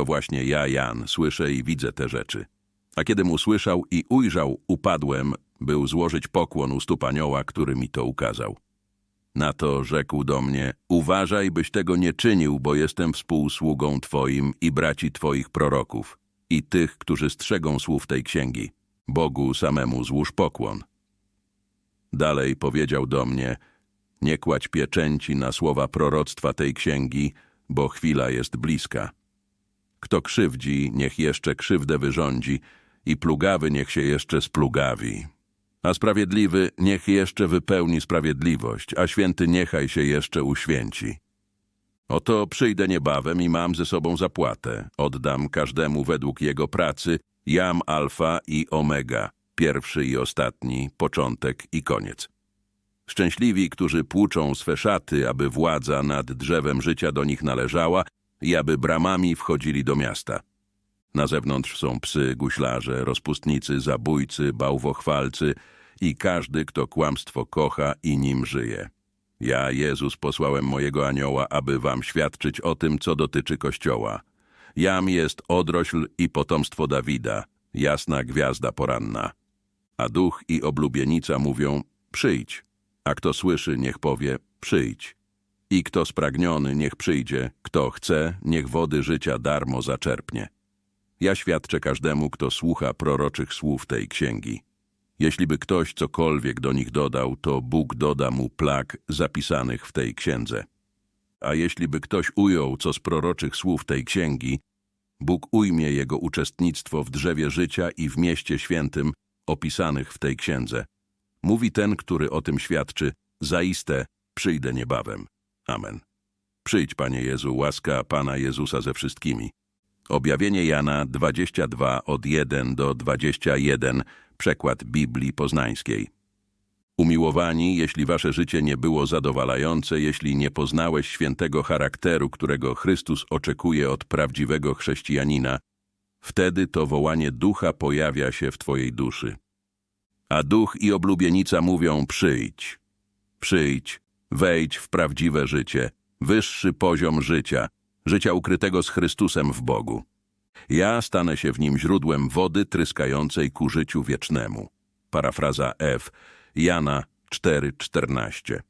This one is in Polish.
To właśnie ja, Jan, słyszę i widzę te rzeczy. A kiedym usłyszał i ujrzał, upadłem, był złożyć pokłon u stóp anioła, który mi to ukazał. Na to rzekł do mnie, uważaj, byś tego nie czynił, bo jestem współsługą Twoim i braci Twoich proroków i tych, którzy strzegą słów tej księgi. Bogu samemu złóż pokłon. Dalej powiedział do mnie, nie kładź pieczęci na słowa proroctwa tej księgi, bo chwila jest bliska. Kto krzywdzi, niech jeszcze krzywdę wyrządzi i plugawy niech się jeszcze splugawi. A sprawiedliwy niech jeszcze wypełni sprawiedliwość, a święty niechaj się jeszcze uświęci. Oto przyjdę niebawem i mam ze sobą zapłatę. Oddam każdemu według jego pracy, jam alfa i omega, pierwszy i ostatni, początek i koniec. Szczęśliwi, którzy płuczą swe szaty, aby władza nad drzewem życia do nich należała i aby bramami wchodzili do miasta. Na zewnątrz są psy, guślarze, rozpustnicy, zabójcy, bałwochwalcy i każdy, kto kłamstwo kocha i nim żyje. Ja, Jezus, posłałem mojego anioła, aby wam świadczyć o tym, co dotyczy Kościoła. Jam jest odrośl i potomstwo Dawida, jasna gwiazda poranna. A duch i oblubienica mówią, przyjdź. A kto słyszy, niech powie, przyjdź. I kto spragniony, niech przyjdzie, kto chce, niech wody życia darmo zaczerpnie. Ja świadczę każdemu, kto słucha proroczych słów tej księgi. Jeśli by ktoś cokolwiek do nich dodał, to Bóg doda mu plag zapisanych w tej księdze. A jeśli by ktoś ujął co z proroczych słów tej księgi, Bóg ujmie jego uczestnictwo w drzewie życia i w mieście świętym opisanych w tej księdze. Mówi ten, który o tym świadczy, zaiste przyjdę niebawem. Amen. Przyjdź, Panie Jezu, łaska Pana Jezusa ze wszystkimi. Objawienie Jana 22 od 1 do 21, przekład Biblii Poznańskiej. Umiłowani, jeśli wasze życie nie było zadowalające, jeśli nie poznałeś świętego charakteru, którego Chrystus oczekuje od prawdziwego chrześcijanina, wtedy to wołanie ducha pojawia się w twojej duszy. A duch i oblubienica mówią przyjdź. Przyjdź, wejdź w prawdziwe życie, wyższy poziom życia, życia ukrytego z Chrystusem w Bogu. Ja stanę się w nim źródłem wody tryskającej ku życiu wiecznemu. Parafraza F. Jana 4:14.